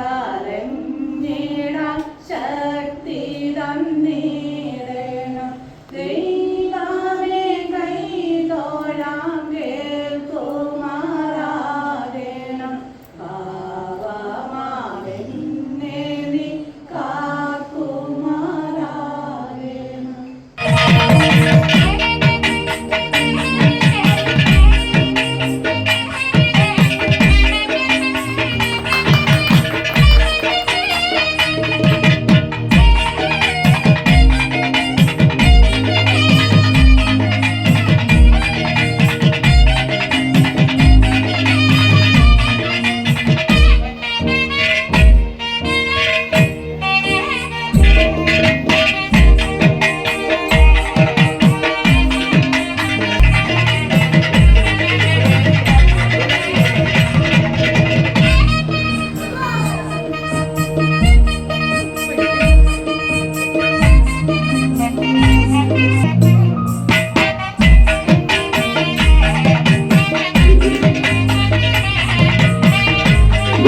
God.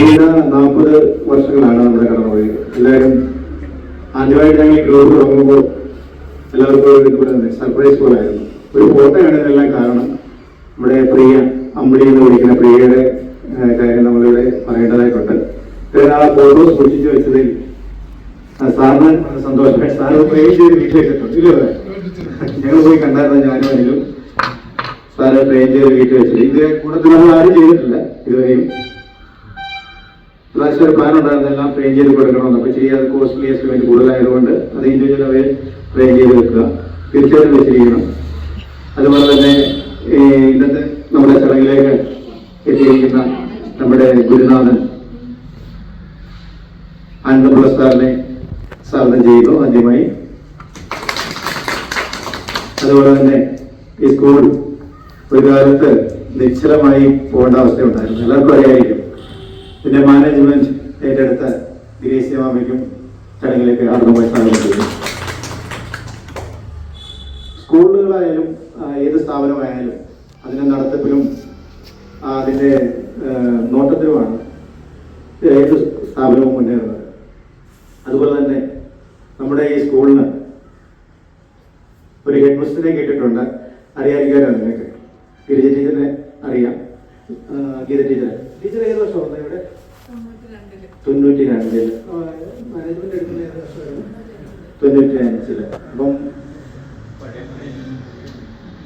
നീണ്ട നാൽപ്പത് വർഷങ്ങളാണ് നമ്മുടെ കടന്നുപോയത് എല്ലാവരും ആദ്യമായിട്ട് ഞങ്ങൾ ഗ്രൂപ്പ് തുടങ്ങുമ്പോൾ എല്ലാവർക്കും ഇതുപോലെ സർപ്രൈസ് സർപ്രൈസ് പോലായിരുന്നു ഒരു ഫോട്ടോയാണ് ഇതിനെല്ലാം കാരണം നമ്മുടെ പ്രിയ അമ്പിളി എന്ന് വിളിക്കുന്ന പ്രിയയുടെ കാര്യം നമ്മളിവിടെ പറയേണ്ടതായിട്ടുണ്ട്. ഇത്രയും ആ ഫോട്ടോ സൂക്ഷിച്ചു വെച്ചതിൽ സാറിന് സന്തോഷം. സാറ് ഫ്രെയിം ചെയ്ത് വെച്ചിട്ടുണ്ട് ഇല്ലേ ഞങ്ങൾ പോയി കണ്ടായിരുന്നു ഞാനും അതിലും സാറ് ഫ്രെയിം ചെയ്ത് വീട്ടിൽ വെച്ചത് ഇത് കൂടുതൽ ആരും ചെയ്തിട്ടില്ല ഇതുവരെയും. പ്രാവശ്യം ഒരു പ്ലാൻ ഉണ്ടായിരുന്നു എല്ലാം ഫ്രെയിം ചെയ്ത് കൊടുക്കണമെന്ന് അപ്പൊ ചെയ്യാതെ കോസ്റ്റ്ലി എസ്റ്റിമേറ്റ് കൂടുതലായതുകൊണ്ട് അത് ഇൻഡിവിജ്വൽ അവയെ ഫ്രെയിം ചെയ്ത് വെക്കുക. തീർച്ചയായിട്ടും വെച്ചിരിക്കണം. അതുപോലെ തന്നെ ഇന്നത്തെ നമ്മുടെ ചടങ്ങിലേക്ക് എത്തിയിരിക്കുന്ന നമ്മുടെ ഗുരുനാഥൻ അന്ന സാറിനെ സ്വാഗതം ചെയ്യുന്നു ആദ്യമായി. അതുപോലെ തന്നെ ഈ സ്കൂൾ ഒരു കാലത്ത് നിശ്ചലമായി പോകേണ്ട അവസ്ഥയുണ്ടായിരുന്നു. എല്ലാവർക്കും അറിയായിരിക്കും പിന്നെ മാനേജ്മെന്റ് ഏറ്റെടുത്ത ഗ്രേസ്യ മാമയ്ക്കും ചടങ്ങിലേക്ക് ആർദ്രമായി സ്വാഗതം ചെയ്യുന്നു സ്കൂളുകളായാലും ഏത് സ്ഥാപനമായാലും അതിന്റെ നടത്തിപ്പിലും അതിന്റെ നോട്ടത്തിലുമാണ് ഏത് സ്ഥാപനവും മുന്നേറുന്നത് അതുപോലെ തന്നെ നമ്മുടെ ഈ സ്കൂളിന് ഒരു ഹെഡ് മിസ്റ്ററിനെ കേട്ടിട്ടുണ്ട് അറിയാതിരിക്കാനോ നിങ്ങൾക്ക് ഗിരിജ ടീച്ചറിനെ അറിയാം ആ, ഗീത ടീച്ചർ ടീച്ചർ ഏത് വർഷം വന്നത് ഇവിടെ തൊണ്ണൂറ്റി രണ്ടിൽ മാനേജ്മെന്റ് എടുക്കുന്ന ഏത് വർഷമായിരുന്നു തൊണ്ണൂറ്റി അഞ്ചിൽ അപ്പം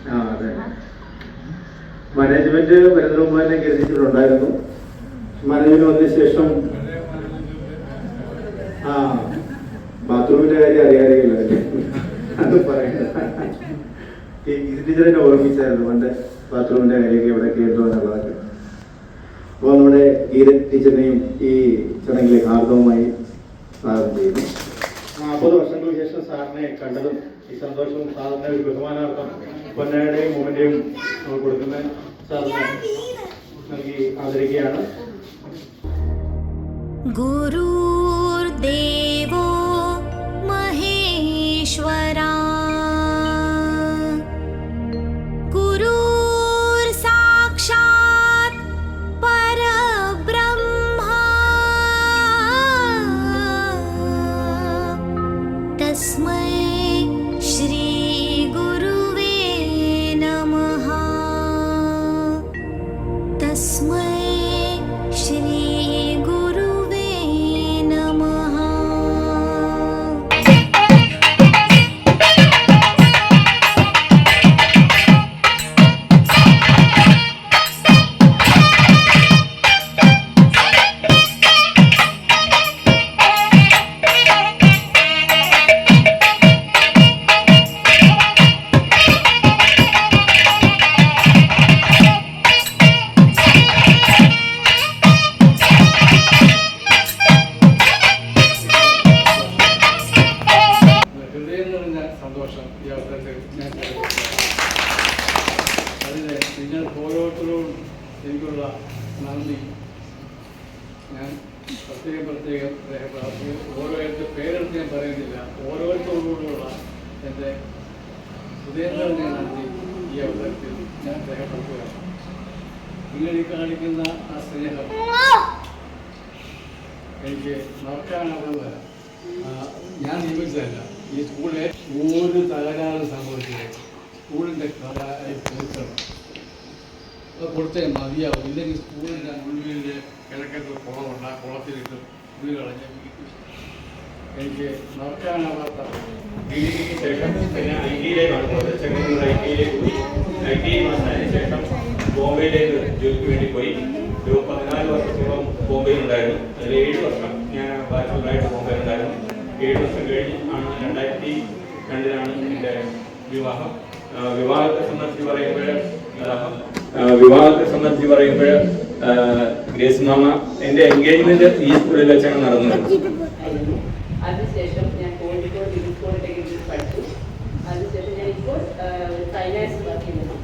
ആ അതെ. മാനേജ്മെന്റ് വരുന്നതിന് മുമ്പ് തന്നെ ടീച്ചർ മാനേജ്മെന്റ് വന്നതിന് ശേഷം ആ ബാത്റൂമിന്റെ കാര്യം അറിയാറിയില്ല അത് പറയണ്ട. എന്നെ ഓർമ്മിച്ചായിരുന്നു പണ്ട് ബാത്റൂമിന്റെ കാര്യമൊക്കെ ഇവിടെ കേട്ടു എന്നുള്ളതൊക്കെ അപ്പോൾ നമ്മുടെ ഗീത ടീച്ചറിനെയും ഈ ചടങ്ങിലെ ഹാർദവുമായി സ്വാഗതം ചെയ്യുന്നു. നാൽപ്പത് വർഷങ്ങൾക്ക് ശേഷം സാറിനെ കണ്ടതും ഈ സന്തോഷവും സാറിന്റെ ഒരു ബഹുമാനാർത്ഥം പൊന്നയുടെയും മോന്റെയും കൊടുക്കുന്ന സാറിന് നൽകി ആദരിക്കുകയാണ്. ഗുരു Смерть. അവസരത്തിൽ ഞാൻ രേഖപ്പെടുത്തുകയാണ് നിങ്ങൾ കാണിക്കുന്ന ആ സ്നേഹം എനിക്ക് മറക്കാനാവുന്നതല്ല ഞാൻ നിയമിച്ചതല്ല. ഈ സ്കൂളിലെ ഒരു തകരാറ് സംഭവിച്ചത് സ്കൂളിന്റെ കലായി കൊടുക്കണം അത് കൊടുത്തേ മതിയാവും. ഇല്ലെങ്കിൽ സ്കൂളിന്റെ മുൻപിന്റെ കിഴക്കത്ത് കുളമുണ്ട്. ആ കുളത്തിലിട്ട് വീട് കളഞ്ഞ് എനിക്ക് മറക്കാനാവാത്ത ശേഷം പിന്നെ ഐ ടിയിലേക്കാണ് പോയത് ചെങ്ങന്നൂർ ഐ ടിയിലേക്ക് പോയി. ഐ ടി വന്നതിന് ശേഷം ബോംബെയിലേക്ക് ജോലിക്ക് വേണ്ടി പോയി. ഒരു പതിനാല് വർഷത്തോളം ബോംബെയിൽ ഉണ്ടായിരുന്നു അതിൽ ഏഴ് വർഷം ഞാൻ ബാച്ചിലറായിട്ട് ബോംബെയിൽ ഉണ്ടായിരുന്നു ഏഴ് വർഷം കഴിഞ്ഞ് ആണ് രണ്ടായിരത്തി രണ്ടിലാണ് എന്റെ വിവാഹം. വിവാഹത്തെ സംബന്ധിച്ച് പറയുമ്പോൾ വിവാഹത്തെ സംബന്ധിച്ച് പറയുമ്പോൾ ഗ്രേസ് മാമ എന്റെ എൻഗേജ്മെന്റ് ഈ സ്കൂളിൽ വെച്ചാണ് നടന്നത്. അതിനുശേഷം ഞാൻ കോഴിക്കോട് ഡിഗ്രി പോളിടെക്നിക്കിൽ പഠിച്ചു അതിനുശേഷം ഞാൻ ഇപ്പോൾ ഫൈനാൻസ് വർക്ക് ചെയ്യുന്നു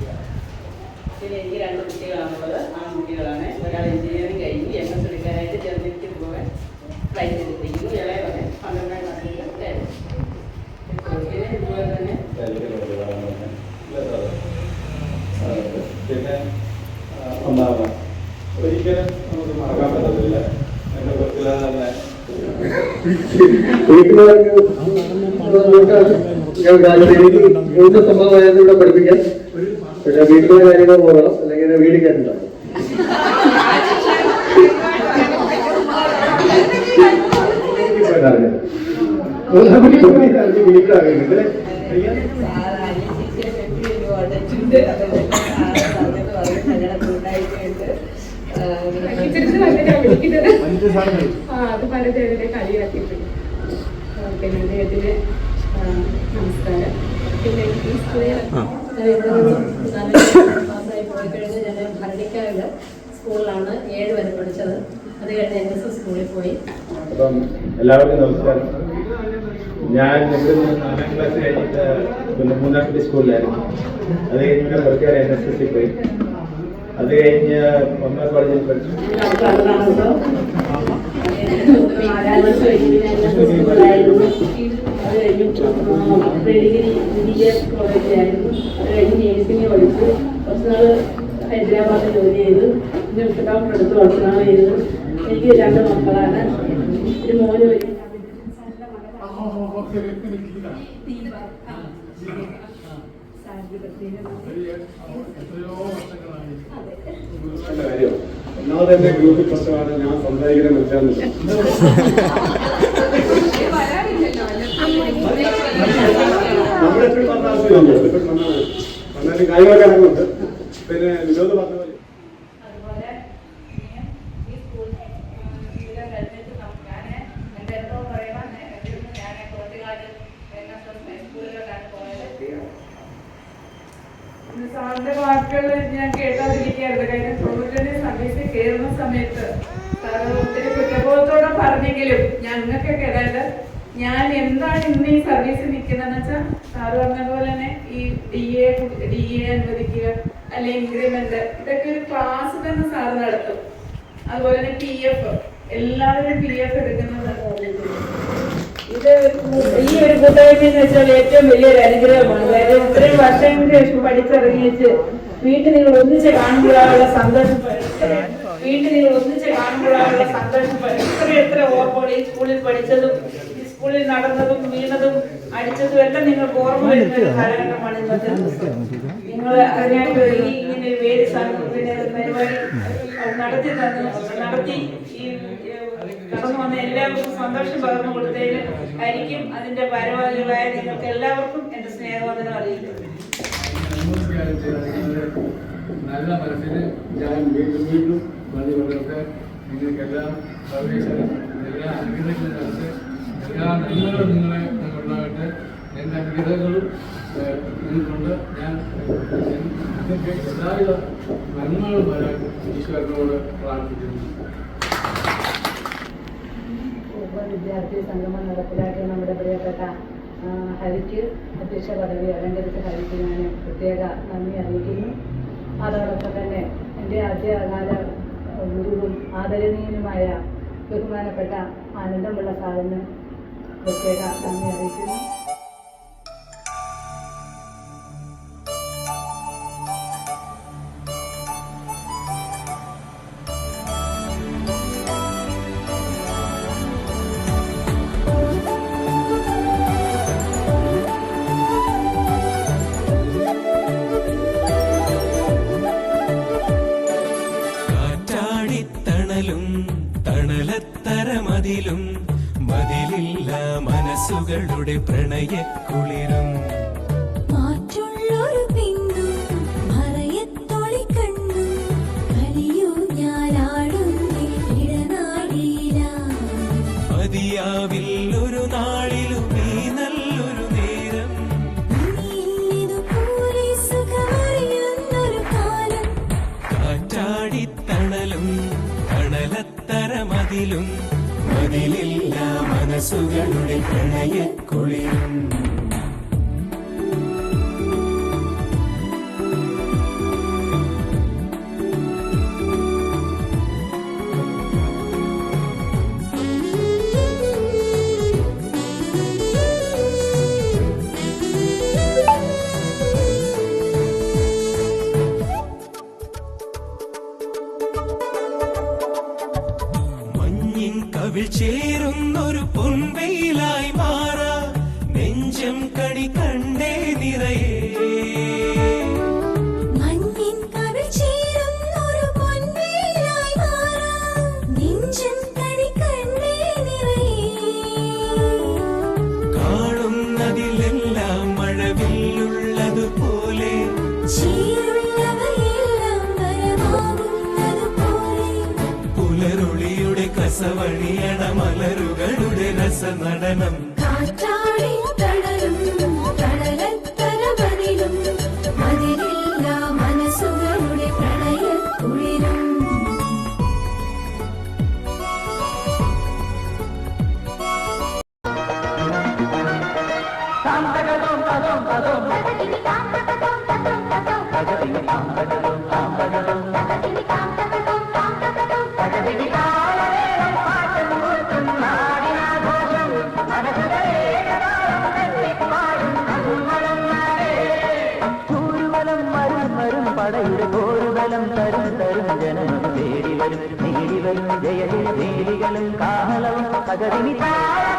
പിന്നെ എനിക്ക് രണ്ട് കുട്ടികളാണുള്ളത്. ആൺകുട്ടികളാണ് ഒരാൾ എഞ്ചിനീയറിംഗ് കഴിഞ്ഞ്. എം എസ് എടുക്കാനായിട്ട് ജർമ്മനിക്ക് പോകാൻ ട്രൈ ചെയ്തിരിക്കുന്നു ഇളയവന് പന്ത്രണ്ടാം ക്ലാസ്സിൽ പിന്നെ ഇതുപോലെ തന്നെ പിന്നെ ഒന്നാമത് ഒരിക്കലും നമുക്ക് മറക്കാൻ പറ്റത്തില്ല. എന്റെ കൊച്ചിലെ തന്നെ. എന്ത് സംഭവമായാലും ഇവിടെ പഠിപ്പിക്കാൻ പക്ഷെ വീട്ടിലെ കാര്യങ്ങൾ പോകണം അല്ലെങ്കിൽ വീട് കയറ്റുണ്ടാവും അത് പലതരം കളിയാക്കിയിട്ടുണ്ട്. പിന്നെ അദ്ദേഹത്തിന് നമസ്കാരം. പിന്നെ ഈ സ്കൂളിൽ പാസ്സായി പോയി കഴിഞ്ഞ് ഞാൻ ഭരണിക്കാവിൽ സ്കൂളിലാണ് ഏഴ് വരെ പഠിച്ചത്. അത് കഴിഞ്ഞ് എൻ എസ് എസ് സ്കൂളിൽ പോയി. അപ്പം എല്ലാവർക്കും നമസ്കാരം. ഞാൻ ഇവിടെ നാലാം ക്ലാസ് കഴിഞ്ഞിട്ട് പിന്നെ മൂന്നാം സ്കൂളിലായിരുന്നു. അത് കഴിഞ്ഞ് പിന്നെ എൻ എസ് എസ് പോയി. അത് കഴിഞ്ഞ് ഒന്നാം കോളേജിൽ പഠിച്ചു. ഹൈദരാബാദിൽ ജോലി ചെയ്തു ഡോക്ടർ എടുത്ത് നാൾ ചെയ്തു എനിക്ക് രണ്ട് മക്കളാണ് ഒരു മോന് ഒരു എത്രയോ വർഷങ്ങളായി നല്ല കാര്യം ഞാൻ പിന്നെ വിനോദ് പറഞ്ഞ പോലെ അതുപോലെ ഇനിയും ഈ സ്കൂൾ ഇതിലെ കഴിഞ്ഞിട്ട് ഞാൻ എന്റെ എന്തോ പറയുവാൻ ഞാൻ കുട്ടികാലം എൻ എസ് എസ് ഹൈസ്കൂളിലോട്ടാണ് പോയത് സാറിന്റെ വാക്കുകൾ ഞാൻ കേട്ടോണ്ടിരിക്കുകയായിരുന്നു കഴിഞ്ഞ തൊണ്ണൂറ്റൊന്ന് സർവീസിൽ കയറുന്ന സമയത്ത് സാറ് ഒത്തിരി കുറ്റബോധത്തോടെ പറഞ്ഞെങ്കിലും ഞങ്ങൾക്കൊക്കെ അതായത് ഞാൻ സർവീസിൽ നിൽക്കുന്നതെന്ന് വെച്ചാൽ സാറ് പറഞ്ഞതുപോലെ തന്നെ ഈ ഡി എ ഡി എ അനുവദിക്കുക അല്ലെങ്കിൽ ഇൻക്രിമെന്റ് ഇതൊക്കെ ഒരു ക്ലാസ് തന്നെ സാറ് നടത്തും. അതുപോലെ തന്നെ പി എഫ് എല്ലാവരും പി എഫ് എടുക്കുന്നതാണ് ഇത് ഈ ഒരു കൂട്ടായ്മ എന്ന് വെച്ചാൽ ഏറ്റവും വലിയൊരു അനുഗ്രഹമാണ്. അതായത് ഇത്രയും വർഷങ്ങൾക്ക് ശേഷം പഠിച്ചിറങ്ങിച്ച് വീട്ടിൽ നിങ്ങൾ ഒന്നിച്ച് കാണുമ്പോഴുള്ള സന്തോഷം വീട്ടിൽ നിങ്ങൾ ഒന്നിച്ച് കാണുമ്പോഴുള്ള സന്തോഷം. എത്ര എത്ര ഓർമ്മകൾ ഈ സ്കൂളിൽ പഠിച്ചതും സ്കൂളിൽ നടന്നതും വീണതും അടിച്ചതും എല്ലാം നിങ്ങൾക്ക് ഓർമ്മ വരുന്ന ഒരു കാലഘട്ടമാണ് ഇന്നത്തെ നിങ്ങൾ അതിനായിട്ട് ഈ ഇങ്ങനെ ഒരു വേദി പിന്നെ പരിപാടി നടത്തി തന്നു. നടത്തി ഈ കടന്നു വന്ന എല്ലാവർക്കും സന്തോഷം പകർന്നു കൊടുത്തതിന് ആയിരിക്കും അതിന്റെ ഭാരവാഹികളായ നിങ്ങൾക്ക് എല്ലാവർക്കും എന്റെ സ്നേഹവന്ദനം അറിയിക്കുന്നു. നല്ല മനസ്സിന് ഞാൻ വീണ്ടും വീണ്ടും നന്ദി നിങ്ങൾക്ക് നിങ്ങൾക്കെല്ലാം സർവീസിന് എല്ലാ അനുഗ്രഹങ്ങളും എല്ലാ നന്മകളും നിങ്ങളെ ഉണ്ടാകട്ടെ എന്റെ വിധകളും ഞാൻ നിങ്ങൾക്ക് എല്ലാവിധ നന്മകളും വരാൻ ഈശ്വരനോട് പ്രാർത്ഥിക്കുന്നു. വിദ്യാർത്ഥി സംഗമം നടപ്പിലാക്കിയ നമ്മുടെ പ്രിയപ്പെട്ട ഹരിക്ക് അധ്യക്ഷ പദവി അലങ്കരിച്ച ഹരിക്ക് ഞാൻ പ്രത്യേക നന്ദി അറിയിക്കുന്നു. അതോടൊപ്പം തന്നെ എന്റെ ആദ്യകാല ഗുരുവും ആദരണീയനുമായ ബഹുമാനപ്പെട്ട ആനന്ദമുള്ള സാറിന് പ്രത്യേക നന്ദി അറിയിക്കുന്നു പ്രണയക്കുളിരും മാറ്റുള്ളൊരു പിന്തു മനസ്സുകളുടെ പ്രണയ കുളിരും. മതിയാവിൽ ഒരു നാളിലും നീ നല്ലൊരു നേരം. മതിലില്ല മനസ്സുകളുടെ പ്രണയക്കുളിരും. കവിൾ ചേരുന്നൊരു പൊൻവെയിലായി മാറാ. നെഞ്ചം കണി കണ്ടേ നിറയേ. കസവഴിയണ മലരുകളുടെ രസനടനം. കാറ്റാടി நீதிகளும் ஜெயதின நீதிகளும் காவலும் சகதினி பாடும்